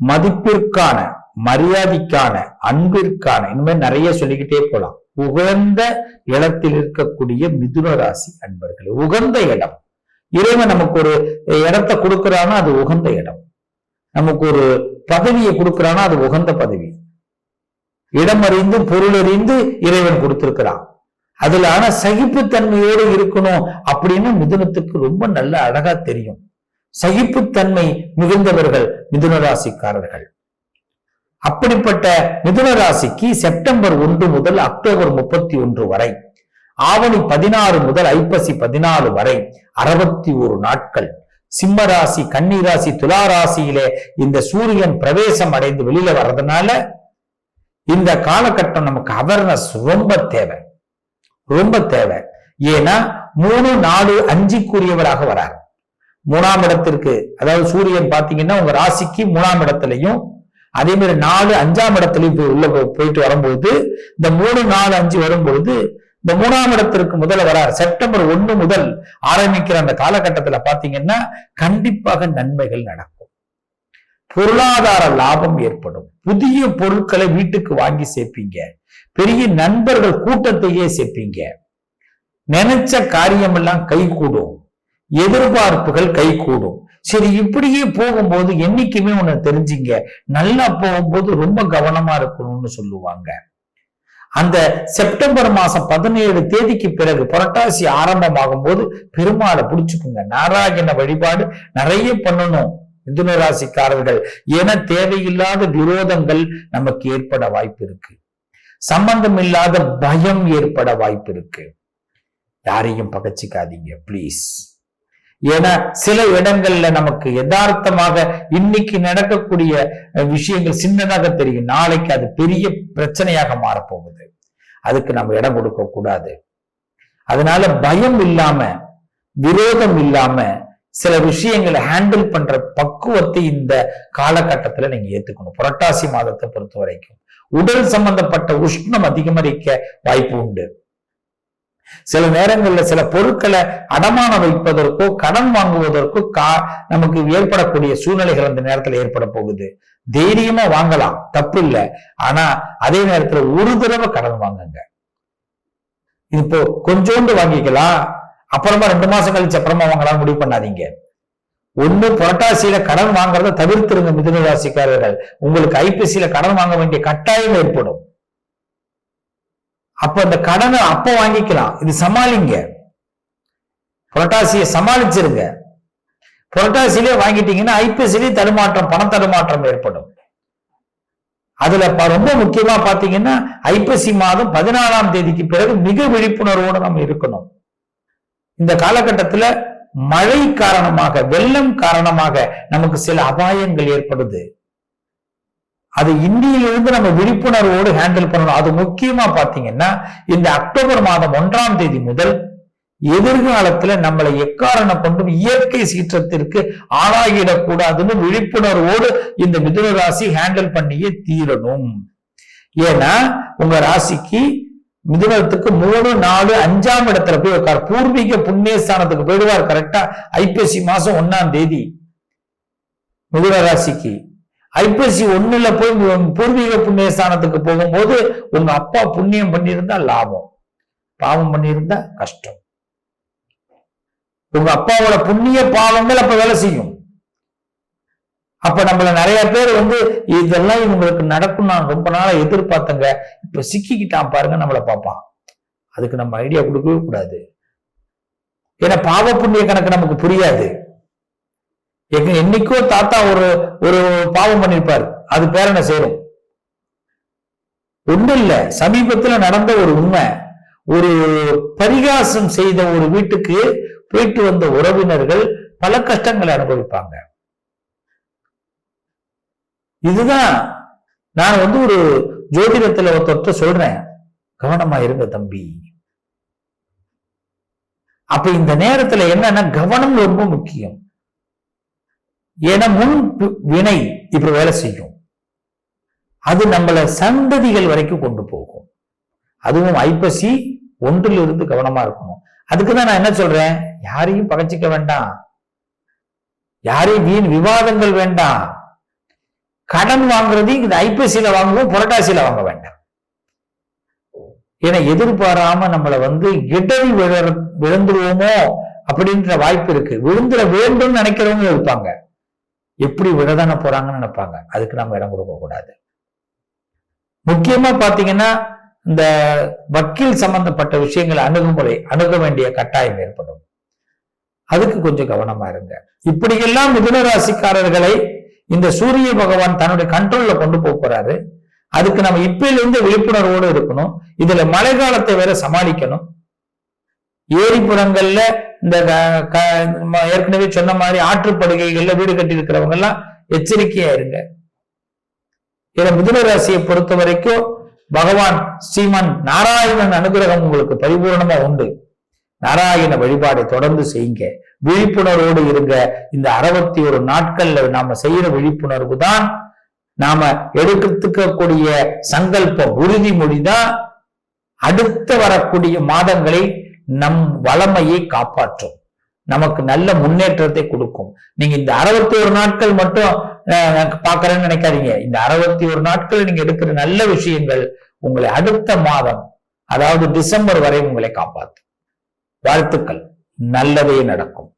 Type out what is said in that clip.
மதிப்பிற்கான மரியாதைக்கான அன்பிற்கான இனிமேல் நிறைய சொல்லிக்கிட்டே போலாம். உகந்த இடத்தில் இருக்கக்கூடிய மிதுன ராசி அன்பர்களே உகந்த இடம். இறைவன் நமக்கு ஒரு இடத்தை கொடுக்கிறானா அது உகந்த இடம். நமக்கு ஒரு பதவியை கொடுக்கிறான்னா அது உகந்த பதவி. இடம் அறிந்து பொருள் அறிந்து இறைவன் கொடுத்திருக்கிறான். அதுல ஆனா சகிப்புத்தன்மையோடு இருக்கணும் அப்படின்னு மிதுனத்துக்கு ரொம்ப நல்ல அழகா தெரியும். சகிப்புத்தன்மை மிகுந்தவர்கள் மிதுன ராசிக்காரர்கள் அப்படிப்பட்ட மிதுன ராசிக்கு செப்டம்பர் ஒன்று முதல் அக்டோபர் முப்பத்தி ஒன்று வரை ஆவணி பதினாறு முதல் ஐப்பசி பதினாலு வரை அறுபத்தி ஒரு நாட்கள். சிம்ம ராசி கன்னி ராசி துலா ராசியிலே இந்த சூரியன் பிரவேசம் அடைந்து வெளியில வர்றதுனால இந்த காலகட்டம் நமக்கு அவேர்னஸ் ரொம்ப தேவை. ரொம்ப தேவை. ஏன்னா மூணு நாலு அஞ்சுக்குரியவராக வரார். மூணாம் இடத்திற்கு அதாவது சூரியன் பாத்தீங்கன்னா உங்க ராசிக்கு மூணாம் இடத்துலயும் அதே மாதிரி நாலு அஞ்சாம் இடத்துலயும் போய் உள்ள போயிட்டு வரும்போது இந்த மூணு நாலு அஞ்சு வரும்பொழுது இந்த மூணாம் இடத்திற்கு முதல்ல வரார் செப்டம்பர் ஒண்ணு முதல் ஆரம்பிக்கிற அந்த காலகட்டத்துல பாத்தீங்கன்னா கண்டிப்பாக நன்மைகள் நடக்கும். பொருளாதார லாபம் ஏற்படும். புதிய பொருட்களை வீட்டுக்கு வாங்கி சேர்ப்பீங்க. பெரிய நண்பர்கள் கூட்டத்தையே சேர்ப்பீங்க. நினைச்ச காரியமெல்லாம் கைகூடும். எதிர்பார்ப்புகள் கைகூடும். சரி இப்படியே போகும்போது என்னைக்குமே ஒண்ணு தெரிஞ்சுங்க. நல்லா போகும்போது ரொம்ப கவனமா இருக்கணும்னு சொல்லுவாங்க. அந்த செப்டம்பர் மாசம் பதினேழு தேதிக்கு பிறகு புரட்டாசி ஆரம்பமாகும் போது பெருமாளை புடிச்சுக்குங்க. நாராயண வழிபாடு நிறைய பண்ணணும் மிதுன ராசிக்காரர்கள் என தேவையில்லாத விரோதங்கள் நமக்கு ஏற்பட வாய்ப்பு இருக்கு. சம்பந்தம் இல்லாத பயம் ஏற்பட வாய்ப்பு இருக்கு. யாரையும் பகச்சிக்காதீங்க ப்ளீஸ் ஏன்னா சில இடங்கள்ல நமக்கு யதார்த்தமாக இன்னைக்கு நடக்கக்கூடிய விஷயங்கள் சின்னதாக தெரியும். நாளைக்கு அது பெரிய பிரச்சனையாக மாறப்போகுது. அதுக்கு நம்ம இடம் கொடுக்க கூடாது. அதனால பயம் இல்லாம விரோதம் இல்லாம சில விஷயங்களை ஹேண்டில் பண்ற பக்குவத்தை இந்த காலகட்டத்துல நீங்க ஏத்துக்கணும். புரட்டாசி மாதத்தை பொறுத்த வரைக்கும் உடல் சம்பந்தப்பட்ட உஷ்ணம் அதிகமரிக்க வாய்ப்பு உண்டு. சில நேரங்கள்ல சில பொருட்களை அடமானம் வைப்பதற்கோ கடன் வாங்குவதற்கோ கா நமக்கு ஏற்படக்கூடிய சூழ்நிலைகள் அந்த நேரத்துல ஏற்பட போகுது. தைரியமா வாங்கலாம் தப்பு இல்லை. ஆனா அதே நேரத்துல ஒரு தடவை கடன் வாங்குங்க. இப்போ கொஞ்சோண்டு வாங்கிக்கலாம் அப்புறமா ரெண்டு மாசம் கழிச்சு அப்புறமா வாங்கலாம் முடிவு பண்ணாதீங்க. ஒண்ணு புரட்டாசியில கடன் வாங்குறத தவிர்த்திருங்க மிதுன ராசிக்காரர்கள் உங்களுக்கு ஐபிசியில கடன் வாங்க வேண்டிய கட்டாயம் ஏற்படும். அப்ப அந்த கடனை அப்ப வாங்கிக்கலாம். இது சமாளிங்க. புரட்டாசியை சமாளிச்சிருங்க. புரட்டாசியிலே வாங்கிட்டீங்கன்னா ஐபிஎஸ்லயே தடுமாற்றம் பண தடுமாற்றம் ஏற்படும். அதுல ரொம்ப முக்கியமா பாத்தீங்கன்னா ஐப்பசி மாதம் பதினாலாம் தேதிக்கு பிறகு மிக விழிப்புணர்வோடு நம்ம இருக்கணும். இந்த காலகட்டத்துல மழை காரணமாக வெள்ளம் காரணமாக நமக்கு சில அபாயங்கள் ஏற்படுது. அது இந்தியிலிருந்து நம்ம விழிப்புணர்வோடு ஹேண்டில் பண்ணணும். அது முக்கியமா பாத்தீங்கன்னா இந்த அக்டோபர் மாதம் ஒன்றாம் தேதி முதல் எதிர்காலத்துல நம்மளை எக்காரணம் கொண்டும் இயற்கை சீற்றத்திற்கு ஆளாகிடக்கூடாதுன்னு விழிப்புணர்வோடு இந்த மிதுன ராசி ஹேண்டில் பண்ணியே தீரணும். ஏன்னா உங்க ராசிக்கு மிதுனத்துக்கு மூணு நாலு அஞ்சாம் இடத்துல போய் உட்கார். பூர்வீக புண்ணியஸ்தானத்துக்கு போயிடுவார். கரெக்டா ஐப்பசி மாசம் ஒன்னாம் தேதி. மிதுன ராசிக்கு ஐப்பசி ஒண்ணுல போய் உங்க பூர்வீக புண்ணியஸ்தானத்துக்கு போகும்போது உங்க அப்பா புண்ணியம் பண்ணியிருந்தா லாபம். பாவம் பண்ணியிருந்தா கஷ்டம். உங்க அப்பாவோட புண்ணிய பாவங்கள் அப்ப வேலை செய்யும். அப்ப நம்மள நிறைய பேர் வந்து இதெல்லாம் இவங்களுக்கு நடக்கும் நான் ரொம்ப நாளா எதிர்பார்த்தங்க. இப்ப சிக்கிக்கிட்டான் பாருங்க நம்மளை பார்ப்பான். அதுக்கு நம்ம ஐடியா கொடுக்கவே கூடாது. ஏன்னா பாவ புண்ணிய கணக்கு நமக்கு புரியாது. என்னைக்கோ தாத்தா ஒரு ஒரு பாவம் பண்ணிருப்பாரு. அது பேரனை சேரும்? ஒண்ணும் இல்ல. சமீபத்துல நடந்த ஒரு உண்மை. ஒரு பரிகாசம் செய்த ஒரு வீட்டுக்கு போயிட்டு வந்த உறவினர்கள் பல கஷ்டங்களை அனுபவிப்பாங்க. இதுதான் நான் வந்து ஒரு ஜோதிடத்துல ஒருத்தர்ட்ட சொல்றேன். கவனமா இருங்க தம்பி. அப்ப இந்த நேரத்துல என்னன்னா கவனம் ரொம்ப முக்கியம். ஏன்னா முன் வினை இப்ப வேலை செய்யும். அது நம்மள சந்ததிகள் வரைக்கும் கொண்டு போகும். அதுவும் ஐப்பசி ஒன்றில் இருந்து கவனமா இருக்கணும். அதுக்கு தான் நான் என்ன சொல்றேன்? யாரையும் பகச்சிக்க வேண்டாம். யாரையும் வீண் விவாதங்கள் வேண்டாம். கடன் வாங்குறது இந்த ஐப்பசியில வாங்குவோம் புரட்டாசியில வாங்க வேண்டாம். ஏன்னா எதிர்பாராம நம்மளை வந்து இடறி விழ விழுந்துருவோமோ அப்படின்ற வாய்ப்பு இருக்கு. விழுந்துட வேண்டும்னு நினைக்கிறவங்க இருப்பாங்க. எப்படி விடதான போறாங்கன்னு நினைப்பாங்க. அதுக்கு நம்ம இடம் கொடுக்க கூடாது. முக்கியமா பாத்தீங்கன்னா இந்த வக்கீல் சம்பந்தப்பட்ட விஷயங்களை அணுகுமுறை அணுக வேண்டிய கட்டாயம் ஏற்படும். அதுக்கு கொஞ்சம் கவனமா இருங்க. இப்படியெல்லாம் மிதுன ராசிக்காரர்களை இந்த சூரிய பகவான் தன்னுடைய கண்ட்ரோல்ல கொண்டு போக போறாரு. அதுக்கு நம்ம இப்பிலிருந்து விழிப்புணர்வோடு இருக்கணும். இதுல மழை காலத்தை வேற சமாளிக்கணும். ஏரிப்புறங்கள்ல இந்த ஏற்கனவே சொன்ன மாதிரி ஆற்றுப்படுகைகள்ல வீடு கட்டி இருக்கிறவங்க எல்லாம் எச்சரிக்கையா இருங்க. இதை மிதுன ராசியை பொறுத்த வரைக்கும் பகவான் ஸ்ரீமன் நாராயணன் அனுகிரகம் உங்களுக்கு பரிபூர்ணமா உண்டு. நாராயண வழிபாடை தொடர்ந்து செய்யுங்க. விழிப்புணர்வோடு இருங்க. இந்த அறுபத்தி ஒரு நாட்கள்ல நாம செய்யற விழிப்புணர்வு தான் நாம எடுக்கக்கூடிய சங்கல்ப உறுதிமொழி தான் அடுத்த வரக்கூடிய மாதங்களை நம் வளமையை காப்பாற்றும். நமக்கு நல்ல முன்னேற்றத்தை கொடுக்கும். நீங்க இந்த அறுபத்தி ஒரு நாட்கள் மட்டும் அஹ், நினைக்காதீங்க. இந்த அறுபத்தி ஒரு நாட்கள் நீங்க எடுக்கிற நல்ல விஷயங்கள் உங்களை அடுத்த மாதம் அதாவது டிசம்பர் வரை உங்களை காப்பாற்றும். வாழ்த்துக்கள். நல்லதே நடக்கும்.